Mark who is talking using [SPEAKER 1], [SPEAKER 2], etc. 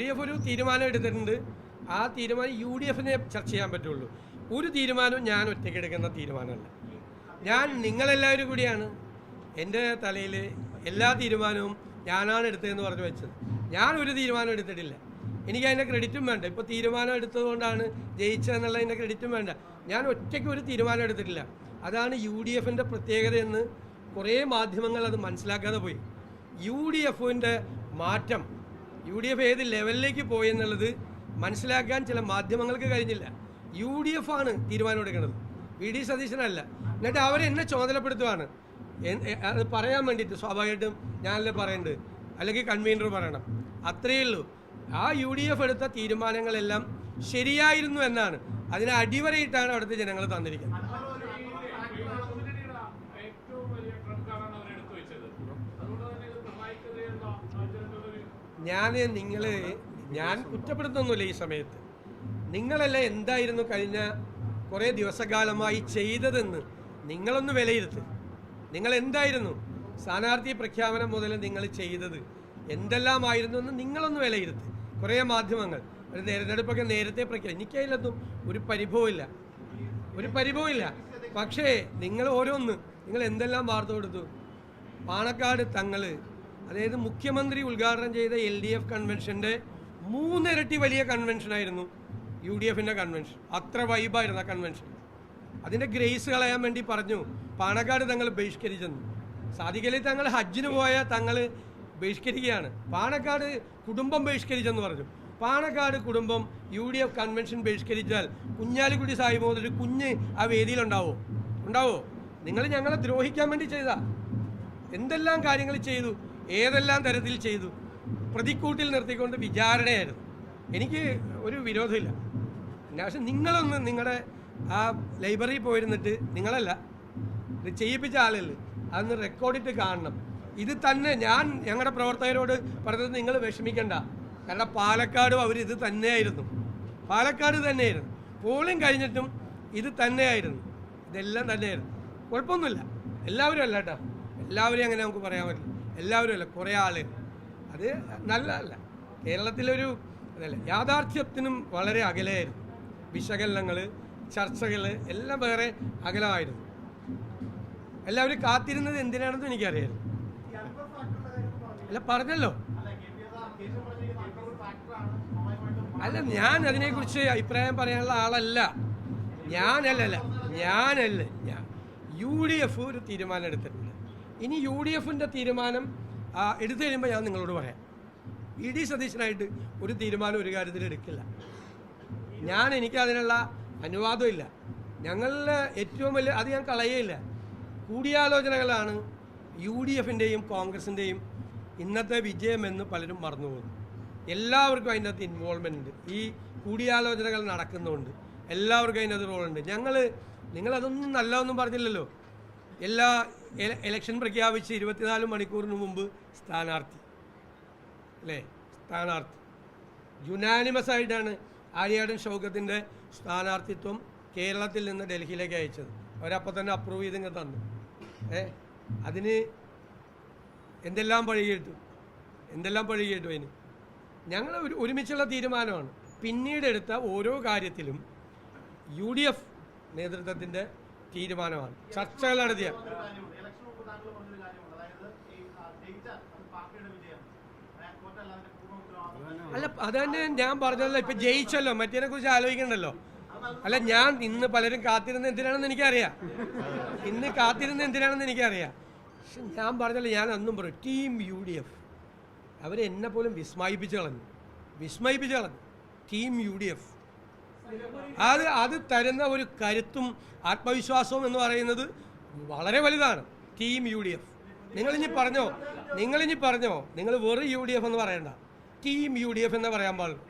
[SPEAKER 1] D F ഒരു തീരുമാനം എടുത്തിട്ടുണ്ട്. ആ തീരുമാനം യു ഡി എഫിനെ ചർച്ച ചെയ്യാൻ പറ്റുള്ളൂ. ഒരു തീരുമാനവും ഞാൻ ഒറ്റയ്ക്ക് എടുക്കുന്ന തീരുമാനമല്ല. ഞാൻ നിങ്ങളെല്ലാവരും കൂടിയാണ് എന്റെ തലയിൽ എല്ലാ തീരുമാനവും ഞാനാണ് എടുത്തതെന്ന് പറഞ്ഞു വെച്ചത്. ഞാൻ ഒരു തീരുമാനം എടുത്തിട്ടില്ല. എനിക്ക് അതിന്റെ ക്രെഡിറ്റും വേണ്ട. ഇപ്പോൾ തീരുമാനം എടുത്തതുകൊണ്ടാണ് ജയിച്ചതെന്നുള്ളതിന്റെ ക്രെഡിറ്റും വേണ്ട. ഞാൻ ഒറ്റയ്ക്ക് ഒരു തീരുമാനം എടുത്തിട്ടില്ല. അതാണ് യു ഡി എഫിന്റെ പ്രത്യേകതയെന്ന് കുറേ മാധ്യമങ്ങൾ അത് മനസ്സിലാക്കാതെ പോയി. യു ഡി എഫിന്റെ മാറ്റം യു ഡി എഫ് ഏത് ലെവലിലേക്ക് പോയി എന്നുള്ളത് മനസ്സിലാക്കാൻ ചില മാധ്യമങ്ങൾക്ക് കഴിഞ്ഞില്ല. യു ഡി എഫ് ആണ് തീരുമാനമെടുക്കുന്നത് വി ഡി സതീശനല്ല. എന്നിട്ട് അവരെന്നെ ചുമതലപ്പെടുത്തുവാണ്. അത് പറയാൻ വേണ്ടിയിട്ട് സ്വാഭാവികമായിട്ടും ഞാനല്ലേ പറയേണ്ടത് അല്ലെങ്കിൽ കൺവീനർ പറയണം. അത്രയേ ഉള്ളൂ. ആ യു ഡി എഫ് എടുത്ത തീരുമാനങ്ങളെല്ലാം ശരിയായിരുന്നു എന്നാണ്. അതിനെ അടിവരയിട്ടാണ് അവിടുത്തെ ജനങ്ങൾ തന്നിരിക്കുന്നത്
[SPEAKER 2] ഏറ്റവും വലിയ ട്രംപ് കാർഡാണ് അവർ എടുത്തു വെച്ചത് അതുകൊണ്ട് തന്നെ ഇത് പിണറായിക്കെതിരെയുള്ള ജനങ്ങളൊരു
[SPEAKER 1] ഞാൻ നിങ്ങളെ ഞാൻ കുറ്റപ്പെടുത്തുന്നില്ല ഈ സമയത്ത്. നിങ്ങളെല്ലാം എന്തായിരുന്നു കഴിഞ്ഞ കുറേ ദിവസകാലമായി ചെയ്തതെന്ന് നിങ്ങളൊന്ന് വിലയിരുത്ത്. നിങ്ങൾ എന്തായിരുന്നു സ്ഥാനാർത്ഥി പ്രഖ്യാപനം മുതൽ നിങ്ങൾ ചെയ്തത് എന്തെല്ലാമായിരുന്നു എന്ന് നിങ്ങളൊന്ന് വിലയിരുത്ത്. കുറേ മാധ്യമങ്ങൾ. ഒരു തിരഞ്ഞെടുപ്പൊക്കെ നേരത്തെ പ്രഖ്യാപനം എനിക്കതിലൊന്നും ഒരു പരിഭവമില്ല. ഒരു പരിഭവമില്ല. പക്ഷേ നിങ്ങൾ ഓരോന്ന് നിങ്ങൾ എന്തെല്ലാം വാർത്ത കൊടുത്തു? പാണക്കാട് തങ്ങൾ അതായത് മുഖ്യമന്ത്രി ഉദ്ഘാടനം ചെയ്ത എൽ ഡി എഫ് കൺവെൻഷന്റെ മൂന്നിരട്ടി വലിയ കൺവെൻഷനായിരുന്നു യു ഡി എഫിന്റെ കൺവെൻഷൻ അത്ര വൈബായിരുന്നു ആ കൺവെൻഷൻ അതിന്റെ ഗ്രേസ് കളയാൻ വേണ്ടി പറഞ്ഞു. പാണക്കാട് തങ്ങൾ ബഹിഷ്കരിച്ചെന്ന്. സാധിക്കലി തങ്ങൾ ഹജ്ജിന് പോയ തങ്ങൾ ബഹിഷ്കരിക്കുകയാണ്. പാണക്കാട് കുടുംബം ബഹിഷ്കരിച്ചെന്ന് പറഞ്ഞു. പാണക്കാട് കുടുംബം യു ഡി എഫ് കൺവെൻഷൻ ബഹിഷ്കരിച്ചാൽ കുഞ്ഞാലിക്കുട്ടി സാഹിബ് മുതൽ കുഞ്ഞ് ആ വേദിയിലുണ്ടാവോ ഉണ്ടാവോ? നിങ്ങൾ ഞങ്ങളെ ദ്രോഹിക്കാൻ വേണ്ടി ചെയ്താ. എന്തെല്ലാം കാര്യങ്ങൾ ചെയ്തു? ഏതെല്ലാം തരത്തിൽ ചെയ്തു? പ്രതിക്കൂട്ടിൽ നിർത്തിക്കൊണ്ട് വിചാരണയായിരുന്നു. എനിക്ക് ഒരു വിരോധമില്ല. പിന്നെ പക്ഷെ നിങ്ങളൊന്ന് നിങ്ങളുടെ ആ ലൈബ്രറിയിൽ പോയിരുന്നിട്ട് നിങ്ങളല്ല ഇത് ചെയ്യിപ്പിച്ച ആളല്ലേ അതൊന്ന് റെക്കോർഡിട്ട് കാണണം. ഇത് തന്നെ ഞാൻ ഞങ്ങളുടെ പ്രവർത്തകരോട് പറഞ്ഞത് നിങ്ങൾ വിഷമിക്കണ്ട. കാരണം പാലക്കാടും അവർ ഇത് തന്നെയായിരുന്നു. പാലക്കാട് തന്നെയായിരുന്നു. പോളിംഗ് കഴിഞ്ഞിട്ടും ഇത് തന്നെയായിരുന്നു. ഇതെല്ലാം തന്നെയായിരുന്നു. കുഴപ്പമൊന്നുമില്ല. എല്ലാവരും അല്ല കേട്ടോ. എല്ലാവരെയും അങ്ങനെ നമുക്ക് പറയാൻ പറ്റില്ല. എല്ലാവരും അല്ല? കുറേ ആൾ അത് നല്ലതല്ല. കേരളത്തിലൊരു അതല്ല യാഥാർത്ഥ്യത്തിനും വളരെ അകലെയായിരുന്നു. വിശകലനങ്ങൾ ചർച്ചകൾ എല്ലാം വേറെ അകലമായിരുന്നു. എല്ലാവരും കാത്തിരുന്നത് എന്തിനാണെന്ന് എനിക്കറിയായിരുന്നു അല്ല പറഞ്ഞല്ലോ. അല്ല ഞാൻ അതിനെക്കുറിച്ച് അഭിപ്രായം പറയാനുള്ള ആളല്ല. ഞാനല്ലല്ല ഞാനല്ല. ഞാൻ യു ഡി എഫ് ഒരു തീരുമാനം എടുത്തിട്ടുണ്ട് ഇനി യു ഡി എഫിന്റെ തീരുമാനം എടുത്തു കഴിയുമ്പോൾ ഞാൻ നിങ്ങളോട് പറയാം. ഇ ഡി സതീശനായിട്ട് ഒരു തീരുമാനം ഒരു കാര്യത്തിൽ എടുക്കില്ല. ഞാൻ എനിക്ക് അതിനുള്ള അനുവാദമില്ല. ഞങ്ങളുടെ ഏറ്റവും വലിയ അത് ഞാൻ കളയേയില്ല. കൂടിയാലോചനകളാണ് യു ഡി എഫിന്റെയും കോൺഗ്രസിന്റെയും ഇന്നത്തെ വിജയമെന്ന് പലരും മറന്നുപോകുന്നു എല്ലാവർക്കും അതിന്റെ അകത്ത് ഇൻവോൾവ്മെന്റ് ഉണ്ട്. ഈ കൂടിയാലോചനകൾ നടക്കുന്നുണ്ട്. എല്ലാവർക്കും അതിന്റെ അകത്ത് റോളുണ്ട് ഞങ്ങൾ നിങ്ങളതൊന്നും നല്ലതൊന്നും പറഞ്ഞില്ലല്ലോ. എല്ലാ എല- ഇലക്ഷൻ പ്രഖ്യാപിച്ച് ഇരുപത്തിനാല് മണിക്കൂറിന് മുമ്പ് സ്ഥാനാർത്ഥി. അല്ലേ? സ്ഥാനാർത്ഥി. യുനാനിമസ് ആയിട്ടാണ് ആര്യാടൻ ഷൗക്കത്തിന്റെ സ്ഥാനാർത്ഥിത്വം കേരളത്തിൽ നിന്ന് ഡൽഹിയിലേക്ക് അയച്ചത്. അവരപ്പോൾ തന്നെ അപ്രൂവ് ചെയ്തിങ്ങ് തന്നു. ഏ? അതിന് എന്തെല്ലാം പഴി കേട്ടു? എന്തെല്ലാം പഴി കേട്ടു അതിന്? ഞങ്ങൾ ഒരു ഒരുമിച്ചുള്ള തീരുമാനമാണ്. പിന്നീട് എടുത്ത ഓരോ കാര്യത്തിലും യു ഡി എഫ് നേതൃത്വത്തിന്റെ തീരുമാനമാണ്. ചർച്ചകൾ നടത്തിയ അല്ല അത് തന്നെ ഞാൻ പറഞ്ഞല്ലോ ഇപ്പൊ ജയിച്ചല്ലോ മറ്റേനെ കുറിച്ച് ആലോചിക്കണ്ടല്ലോ. അല്ല ഞാൻ ഇന്ന് പലരും കാത്തിരുന്ന എന്തിനാണെന്ന് എനിക്കറിയാം. ഇന്ന് കാത്തിരുന്ന എന്തിനാണെന്ന് എനിക്കറിയാം. പക്ഷെ ഞാൻ പറഞ്ഞല്ലോ ഞാൻ അന്നും പറയും ടീം യു ഡി എഫ് അവരെന്നെ പോലും വിസ്മയിപ്പിച്ച് കളഞ്ഞു. വിസ്മയിപ്പിച്ച് കളഞ്ഞു. ടീം യു ഡി എഫ് അത് അത് തരുന്ന ഒരു കരുത്തും ആത്മവിശ്വാസവും എന്ന് പറയുന്നത് വളരെ വലുതാണ്. ടീം യു ഡി എഫ് നിങ്ങളിനി പറഞ്ഞോ? നിങ്ങളിനി പറഞ്ഞോ? നിങ്ങൾ വെറും യു ഡി എഫ് എന്ന് പറയണ്ട. ടീം യു ഡി എഫ് എന്ന് പറയാൻ പാടുള്ളൂ